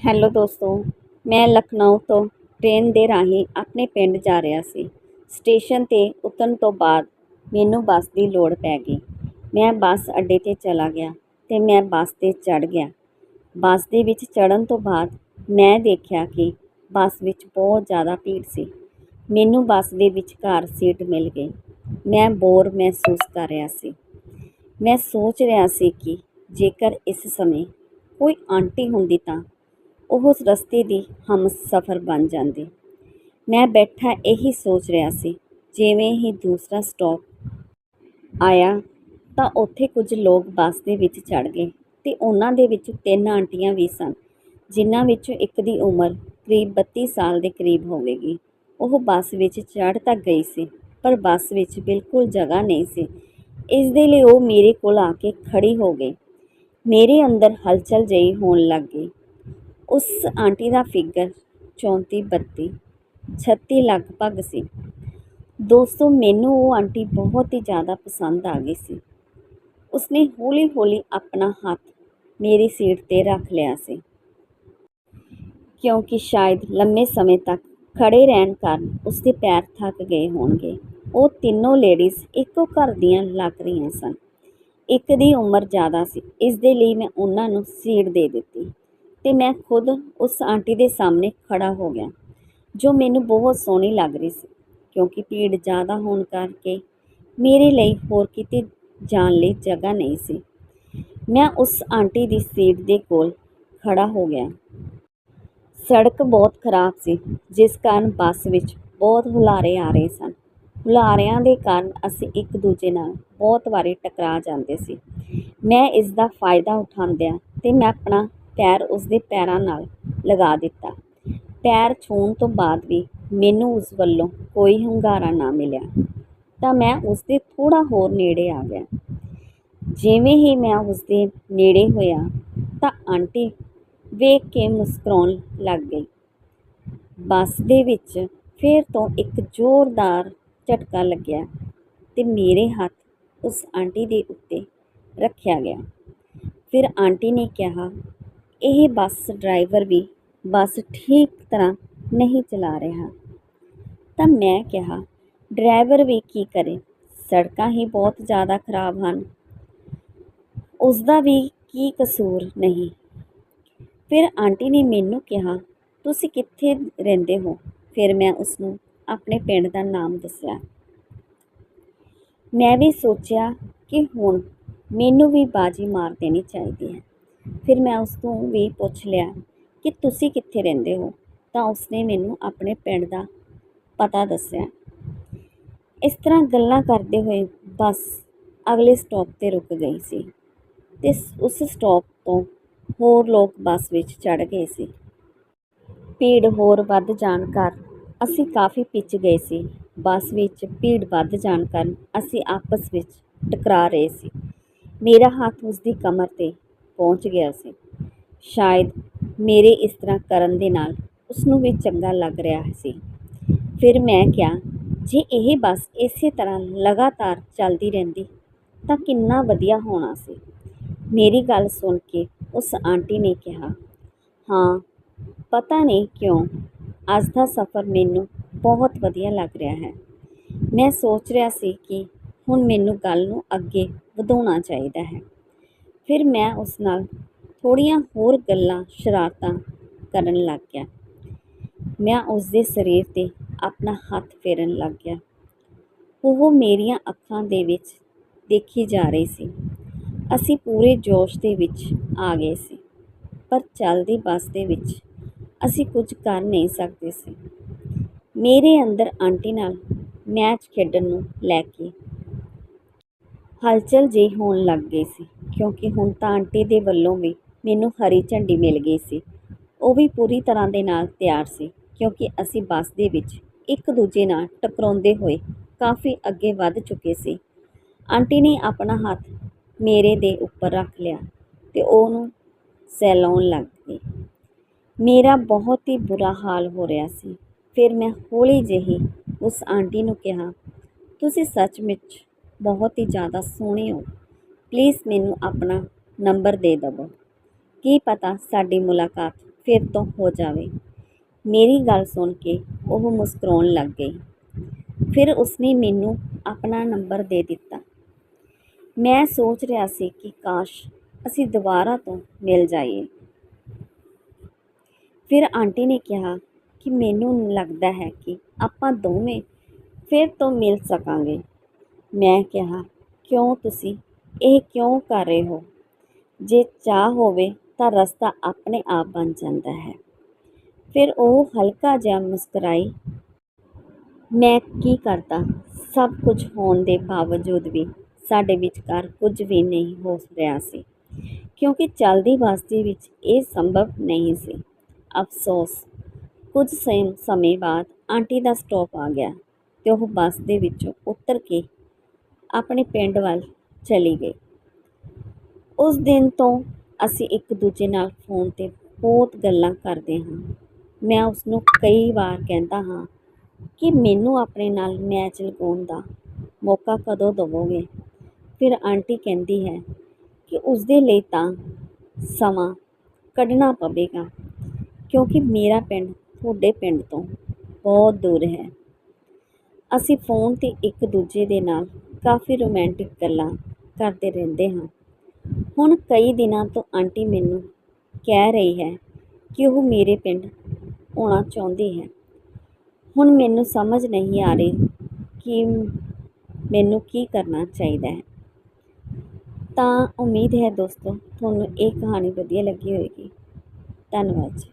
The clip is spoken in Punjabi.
ਹੈਲੋ ਦੋਸਤੋ, ਮੈਂ ਲਖਨਊ ਤੋਂ ਟ੍ਰੇਨ ਦੇ ਰਾਹੀਂ ਆਪਣੇ ਪਿੰਡ ਜਾ ਰਿਹਾ ਸੀ। ਸਟੇਸ਼ਨ 'ਤੇ ਉਤਰਨ ਤੋਂ ਬਾਅਦ ਮੈਨੂੰ ਬੱਸ ਦੀ ਲੋੜ ਪੈ ਗਈ। ਮੈਂ ਬੱਸ ਅੱਡੇ 'ਤੇ ਚਲਾ ਗਿਆ ਅਤੇ ਮੈਂ ਬੱਸ 'ਤੇ ਚੜ੍ਹ ਗਿਆ। ਬੱਸ ਦੇ ਵਿੱਚ ਚੜ੍ਹਨ ਤੋਂ ਬਾਅਦ ਮੈਂ ਦੇਖਿਆ ਕਿ ਬੱਸ ਵਿੱਚ ਬਹੁਤ ਜ਼ਿਆਦਾ ਭੀੜ ਸੀ। ਮੈਨੂੰ ਬੱਸ ਦੇ ਵਿਚਕਾਰ ਸੀਟ ਮਿਲ ਗਈ। ਮੈਂ ਬੋਰ ਮਹਿਸੂਸ ਕਰ ਰਿਹਾ ਸੀ। ਮੈਂ ਸੋਚ ਰਿਹਾ ਸੀ ਕਿ ਜੇਕਰ ਇਸ ਸਮੇਂ ਕੋਈ ਆਂਟੀ ਹੁੰਦੀ ਤਾਂ ਉਹ ਉਸ ਰਸਤੇ ਦੀ ਹਮਸਫ਼ਰ ਬਣ ਜਾਂਦੇ। ਮੈਂ ਬੈਠਾ ਇਹੀ ਸੋਚ ਰਿਹਾ ਸੀ, ਜਿਵੇਂ ਹੀ ਦੂਸਰਾ ਸਟਾਪ ਆਇਆ, ਤਾਂ ਉੱਥੇ ਕੁਝ ਲੋਕ ਬੱਸ ਦੇ ਵਿੱਚ ਚੜ੍ਹ ਗਏ ਅਤੇ ਉਹਨਾਂ ਦੇ ਵਿੱਚ ਤਿੰਨ ਆਂਟੀਆਂ ਵੀ ਸਨ, ਜਿਨ੍ਹਾਂ ਵਿੱਚੋਂ ਇੱਕ ਦੀ ਉਮਰ ਕਰੀਬ ਬੱਤੀ ਸਾਲ ਦੇ ਕਰੀਬ ਹੋਵੇਗੀ। ਉਹ ਬੱਸ ਵਿੱਚ ਚੜ੍ਹ ਤਾਂ ਗਈ ਸੀ, ਪਰ ਬੱਸ ਵਿੱਚ ਬਿਲਕੁਲ ਜਗ੍ਹਾ ਨਹੀਂ ਸੀ। ਇਸ ਦੇ ਲਈ ਉਹ ਮੇਰੇ ਕੋਲ ਆ ਕੇ ਖੜੀ ਹੋ ਗਈ। ਮੇਰੇ ਅੰਦਰ ਹਲਚਲ ਜਿਹੀ ਹੋਣ ਲੱਗ ਗਈ। ਉਸ ਆਂਟੀ ਦਾ ਫਿਗਰ ਚੌਂਤੀ ਬੱਤੀ ਛੱਤੀ ਲਗਭਗ ਸੀ। ਦੋਸਤੋ, ਮੈਨੂੰ ਉਹ ਆਂਟੀ ਬਹੁਤ ਹੀ ਜ਼ਿਆਦਾ ਪਸੰਦ ਆ ਗਈ ਸੀ। ਉਸਨੇ ਹੌਲੀ ਹੌਲੀ ਆਪਣਾ ਹੱਥ ਮੇਰੀ ਸੀਟ 'ਤੇ ਰੱਖ ਲਿਆ ਸੀ। ਕਿਉਂਕਿ ਸ਼ਾਇਦ ਲੰਮੇ ਸਮੇਂ ਤੱਕ ਖੜੇ ਰਹਿਣ ਕਾਰਨ ਉਸਦੇ ਪੈਰ ਥੱਕ ਗਏ ਹੋਣਗੇ। ਉਹ ਤਿੰਨੋਂ ਲੇਡੀਜ਼ ਇੱਕੋ ਘਰ ਦੀਆਂ ਲੱਗ ਰਹੀਆਂ ਸਨ। ਇੱਕ ਦੀ ਉਮਰ ਜ਼ਿਆਦਾ ਸੀ। ਇਸ ਦੇ ਲਈ ਮੈਂ ਉਹਨਾਂ ਨੂੰ ਸੀਟ ਦੇ ਦਿੱਤੀ। ਅਤੇ ਮੈਂ ਖੁਦ ਉਸ ਆਂਟੀ ਦੇ ਸਾਹਮਣੇ ਖੜਾ ਹੋ ਗਿਆ, ਜੋ ਮੈਨੂੰ ਬਹੁਤ ਸੋਹਣੀ ਲੱਗ ਰਹੀ ਸੀ, ਕਿਉਂਕਿ ਭੀੜ ਜ਼ਿਆਦਾ ਹੋਣ ਕਰਕੇ ਮੇਰੇ ਲਈ ਹੋਰ ਕਿਤੇ ਜਾਣ ਲਈ ਜਗ੍ਹਾ ਨਹੀਂ ਸੀ। ਮੈਂ ਉਸ ਆਂਟੀ ਦੀ ਸੀਟ ਦੇ ਕੋਲ ਖੜਾ ਹੋ ਗਿਆ। ਸੜਕ ਬਹੁਤ ਖਰਾਬ ਸੀ, ਜਿਸ ਕਾਰਨ ਬੱਸ ਵਿੱਚ ਬਹੁਤ ਹੁਲਾਰੇ ਆ ਰਹੇ ਸਨ। ਹੁਲਾਰਿਆਂ ਦੇ ਕਾਰਨ ਅਸੀਂ ਇੱਕ ਦੂਜੇ ਨਾਲ ਬਹੁਤ ਵਾਰੀ ਟਕਰਾ ਜਾਂਦੇ ਸੀ। ਮੈਂ ਇਸ ਦਾ ਫਾਇਦਾ ਉਠਾਉਂਦਿਆਂ ਅਤੇ ਮੈਂ ਆਪਣਾ ਪੈਰ ਉਸਦੇ ਪੈਰਾਂ ਨਾਲ ਲਗਾ ਦਿੱਤਾ। ਪੈਰ ਛੂਹਣ ਤੋਂ ਬਾਅਦ ਵੀ ਮੈਨੂੰ ਉਸ ਵੱਲੋਂ ਕੋਈ ਹੁੰਗਾਰਾ ਨਾ ਮਿਲਿਆ, ਤਾਂ ਮੈਂ ਉਸਦੇ ਥੋੜ੍ਹਾ ਹੋਰ ਨੇੜੇ ਆ ਗਿਆ। ਜਿਵੇਂ ਹੀ ਮੈਂ ਉਸਦੇ ਨੇੜੇ ਹੋਇਆ, ਤਾਂ ਆਂਟੀ ਵੇਖ ਕੇ ਮੁਸਕਰਾਉਣ ਲੱਗ ਗਈ। ਬੱਸ ਦੇ ਵਿੱਚ ਫਿਰ ਤੋਂ ਇੱਕ ਜ਼ੋਰਦਾਰ ਝਟਕਾ ਲੱਗਿਆ ਅਤੇ ਮੇਰੇ ਹੱਥ ਉਸ ਆਂਟੀ ਦੇ ਉੱਤੇ ਰੱਖਿਆ ਗਿਆ। ਫਿਰ ਆਂਟੀ ਨੇ ਕਿਹਾ ਇਹ ਬੱਸ ਡਰਾਈਵਰ ਵੀ ਬੱਸ ਠੀਕ ਤਰ੍ਹਾਂ ਨਹੀਂ ਚਲਾ ਰਿਹਾ। ਤਾਂ ਮੈਂ ਕਿਹਾ, ਡਰਾਈਵਰ ਵੀ ਕੀ ਕਰੇ? ਸੜਕਾਂ ਹੀ ਬਹੁਤ ਜ਼ਿਆਦਾ ਖਰਾਬ ਹਨ। ਉਸ ਦਾ ਵੀ ਕੀ ਕਸੂਰ ਨਹੀਂ। ਫਿਰ ਆਂਟੀ ਨੇ ਮੈਨੂੰ ਕਿਹਾ, ਤੁਸੀਂ ਕਿੱਥੇ ਰਹਿੰਦੇ ਹੋ? ਫਿਰ ਮੈਂ ਉਸ ਨੂੰ ਆਪਣੇ ਪਿੰਡ ਦਾ ਨਾਮ ਦੱਸਿਆ। ਮੈਂ ਵੀ ਸੋਚਿਆ ਕਿ ਹੁਣ ਮੈਨੂੰ ਵੀ ਬਾਜੀ ਮਾਰ ਦੇਣੀ ਚਾਹੀਦੀ ਹੈ। ਫਿਰ ਮੈਂ ਉਸ ਤੋਂ ਵੀ ਪੁੱਛ ਲਿਆ ਕਿ ਤੁਸੀਂ ਕਿੱਥੇ ਰਹਿੰਦੇ ਹੋ? ਤਾਂ ਉਸਨੇ ਮੈਨੂੰ ਆਪਣੇ ਪਿੰਡ ਦਾ ਪਤਾ ਦੱਸਿਆ। ਇਸ ਤਰ੍ਹਾਂ ਗੱਲਾਂ ਕਰਦੇ ਹੋਏ ਬੱਸ ਅਗਲੇ ਸਟਾਪ 'ਤੇ ਰੁਕ ਗਈ ਸੀ ਅਤੇ ਉਸ ਸਟਾਪ ਤੋਂ ਹੋਰ ਲੋਕ ਬੱਸ ਵਿੱਚ ਚੜ੍ਹ ਗਏ ਸੀ। ਭੀੜ ਹੋਰ ਵੱਧ ਜਾਣ ਕਾਰਨ ਅਸੀਂ ਕਾਫੀ ਪਿੱਛ ਗਏ ਸੀ। ਬੱਸ ਵਿੱਚ ਭੀੜ ਵੱਧ ਜਾਣ ਕਾਰਨ ਅਸੀਂ ਆਪਸ ਵਿੱਚ ਟਕਰਾ ਰਹੇ ਸੀ। ਮੇਰਾ ਹੱਥ ਉਸਦੀ ਕਮਰ 'ਤੇ ਪਹੁੰਚ ਗਿਆ ਸੀ। ਸ਼ਾਇਦ ਮੇਰੇ ਇਸ ਤਰ੍ਹਾਂ ਕਰਨ ਦੇ ਨਾਲ ਉਸਨੂੰ ਵੀ ਚੰਗਾ ਲੱਗ ਰਿਹਾ ਸੀ। ਫਿਰ ਮੈਂ ਕਿਹਾ, ਜੇ ਇਹ ਬੱਸ ਇਸੇ ਤਰ੍ਹਾਂ ਲਗਾਤਾਰ ਚੱਲਦੀ ਰਹਿੰਦੀ, ਤਾਂ ਕਿੰਨਾ ਵਧੀਆ ਹੋਣਾ ਸੀ। ਮੇਰੀ ਗੱਲ ਸੁਣ ਕੇ ਉਸ ਆਂਟੀ ਨੇ ਕਿਹਾ, ਹਾਂ, ਪਤਾ ਨਹੀਂ ਕਿਉਂ, ਅੱਜ ਦਾ ਸਫ਼ਰ ਮੈਨੂੰ ਬਹੁਤ ਵਧੀਆ ਲੱਗ ਰਿਹਾ ਹੈ। ਮੈਂ ਸੋਚ ਰਿਹਾ ਸੀ ਕਿ ਹੁਣ ਮੈਨੂੰ ਗੱਲ ਨੂੰ ਅੱਗੇ ਵਧਾਉਣਾ ਚਾਹੀਦਾ ਹੈ। ਫਿਰ ਮੈਂ ਉਸ ਨਾਲ ਥੋੜ੍ਹੀਆਂ ਹੋਰ ਗੱਲਾਂ, ਸ਼ਰਾਰਤਾਂ ਕਰਨ ਲੱਗ ਗਿਆ। ਮੈਂ ਉਸ ਦੇ ਸਰੀਰ 'ਤੇ ਆਪਣਾ ਹੱਥ ਫੇਰਨ ਲੱਗ ਗਿਆ। ਉਹ ਮੇਰੀਆਂ ਅੱਖਾਂ ਦੇ ਵਿੱਚ ਦੇਖੀ ਜਾ ਰਹੀ ਸੀ। ਅਸੀਂ ਪੂਰੇ ਜੋਸ਼ ਦੇ ਵਿੱਚ ਆ ਗਏ ਸੀ, ਪਰ ਚੱਲਦੀ ਬੱਸ ਦੇ ਵਿੱਚ ਅਸੀਂ ਕੁਝ ਕਰ ਨਹੀਂ ਸਕਦੇ ਸੀ। ਮੇਰੇ ਅੰਦਰ ਆਂਟੀ ਨਾਲ ਮੈਚ ਖੇਡਣ ਨੂੰ ਲੈ ਕੇ ਹਲਚਲ ਜਿਹੀ ਹੋਣ ਲੱਗ ਗਈ ਸੀ। ਕਿਉਂਕਿ ਹੁਣ ਤਾਂ ਆਂਟੀ ਦੇ ਵੱਲੋਂ ਵੀ ਮੈਨੂੰ ਹਰੀ ਝੰਡੀ ਮਿਲ ਗਈ ਸੀ। ਉਹ ਵੀ ਪੂਰੀ ਤਰ੍ਹਾਂ ਦੇ ਨਾਲ ਤਿਆਰ ਸੀ, ਕਿਉਂਕਿ ਅਸੀਂ ਬੱਸ ਦੇ ਵਿੱਚ ਇੱਕ ਦੂਜੇ ਨਾਲ ਟਕਰਾਉਂਦੇ ਹੋਏ ਕਾਫੀ ਅੱਗੇ ਵੱਧ ਚੁੱਕੇ ਸੀ। ਆਂਟੀ ਨੇ ਆਪਣਾ ਹੱਥ ਮੇਰੇ ਦੇ ਉੱਪਰ ਰੱਖ ਲਿਆ ਅਤੇ ਉਹਨੂੰ ਸਹਿਲਾਉਣ ਲੱਗ ਗਈ। ਮੇਰਾ ਬਹੁਤ ਹੀ ਬੁਰਾ ਹਾਲ ਹੋ ਰਿਹਾ ਸੀ। ਫਿਰ ਮੈਂ ਹੌਲੀ ਜਿਹੀ ਉਸ ਆਂਟੀ ਨੂੰ ਕਿਹਾ, ਤੁਸੀਂ ਸੱਚਮੁੱਚ ਬਹੁਤ ਹੀ ਜ਼ਿਆਦਾ ਸੋਹਣੇ ਹੋ। ਪਲੀਜ਼ ਮੈਨੂੰ ਆਪਣਾ ਨੰਬਰ ਦੇ ਦੇਵੋ। ਕੀ ਪਤਾ ਸਾਡੀ ਮੁਲਾਕਾਤ ਫਿਰ ਤੋਂ ਹੋ ਜਾਵੇ। ਮੇਰੀ ਗੱਲ ਸੁਣ ਕੇ ਉਹ ਮੁਸਕਰਾਉਣ ਲੱਗ ਗਈ। ਫਿਰ ਉਸਨੇ ਮੈਨੂੰ ਆਪਣਾ ਨੰਬਰ ਦੇ ਦਿੱਤਾ। ਮੈਂ ਸੋਚ ਰਿਹਾ ਸੀ ਕਿ ਕਾਸ਼ ਅਸੀਂ ਦੁਬਾਰਾ ਤੋਂ ਮਿਲ ਜਾਈਏ। ਫਿਰ ਆਂਟੀ ਨੇ ਕਿਹਾ ਕਿ ਮੈਨੂੰ ਲੱਗਦਾ ਹੈ ਕਿ ਆਪਾਂ ਦੋਵੇਂ ਫਿਰ ਤੋਂ ਮਿਲ ਸਕਾਂਗੇ। ਮੈਂ ਕਿਹਾ, ਕਿਉਂ ਤੁਸੀਂ ਇਹ ਕਿਉਂ ਕਰ ਰਹੇ ਹੋ? ਜੇ ਚਾਹ ਹੋਵੇ ਤਾਂ ਰਸਤਾ ਆਪਣੇ ਆਪ ਬਣ ਜਾਂਦਾ ਹੈ। ਫਿਰ ਉਹ ਹਲਕਾ ਜਿਹਾ ਮੁਸਕਰਾਈ, ਮੈਂ ਕੀ ਕਰਦਾ? ਸਭ ਕੁਝ ਹੋਣ ਦੇ ਬਾਵਜੂਦ ਵੀ ਸਾਡੇ ਵਿਚਕਾਰ ਕੁਝ ਵੀ ਨਹੀਂ ਹੋ ਰਿਹਾ ਸੀ, ਕਿਉਂਕਿ ਚਲਦੀ ਬਸਤੀ ਵਿੱਚ ਇਹ ਸੰਭਵ ਨਹੀਂ ਸੀ। ਅਫਸੋਸ, ਕੁਝ ਸਮ- ਸਮੇਂ ਬਾਅਦ ਆਂਟੀ ਦਾ ਸਟਾਪ ਆ ਗਿਆ ਤੇ ਉਹ ਬੱਸ ਦੇ ਵਿੱਚੋਂ ਉਤਰ ਕੇ ਆਪਣੇ ਪਿੰਡ ਵੱਲ ਚਲੀ ਗਈ ਉਸ ਦਿਨ ਤੋਂ ਅਸੀਂ ਇੱਕ ਦੂਜੇ ਨਾਲ ਫੋਨ ਤੇ ਬਹੁਤ ਗੱਲਾਂ ਕਰਦੇ ਹਾਂ। ਮੈਂ ਉਸ ਨੂੰ ਕਈ ਵਾਰ ਕਹਿੰਦਾ ਹਾਂ ਕਿ ਮੈਨੂੰ ਆਪਣੇ ਨਾਲ ਮੈਚ ਲਗਾਉਣ ਦਾ ਮੌਕਾ ਕਦੋਂ ਦੇਵੋਗੇ? ਫਿਰ ਆਂਟੀ ਕਹਿੰਦੀ ਹੈ ਕਿ ਉਸ ਦੇ ਲਈ ਤਾਂ ਸਮਾਂ ਕੱਢਣਾ ਪਵੇਗਾ, ਕਿਉਂਕਿ ਮੇਰਾ ਪਿੰਡ ਤੁਹਾਡੇ ਪਿੰਡ ਤੋਂ ਬਹੁਤ ਦੂਰ ਹੈ। ਅਸੀਂ ਫੋਨ ਤੇ ਇੱਕ ਦੂਜੇ ਦੇ ਨਾਲ ਕਾਫੀ ਰੋਮਾਂਟਿਕ ਗੱਲਾਂ ਕਰਦੇ ਰਹਿੰਦੇ ਹਾਂ। ਹੁਣ ਕਈ ਦਿਨਾਂ ਤੋਂ ਆਂਟੀ ਮੈਨੂੰ ਕਹਿ ਰਹੀ ਹੈ ਕਿ ਉਹ ਮੇਰੇ ਪਿੰਡ ਆਉਣਾ ਚਾਹੁੰਦੀ ਹੈ। ਹੁਣ ਮੈਨੂੰ ਸਮਝ ਨਹੀਂ ਆ ਰਹੀ ਕਿ ਮੈਨੂੰ ਕੀ ਕਰਨਾ ਚਾਹੀਦਾ ਹੈ। ਤਾਂ ਉਮੀਦ ਹੈ ਦੋਸਤੋ, ਤੁਹਾਨੂੰ ਇਹ ਕਹਾਣੀ ਵਧੀਆ ਲੱਗੀ ਹੋਵੇਗੀ। ਧੰਨਵਾਦ ਜੀ।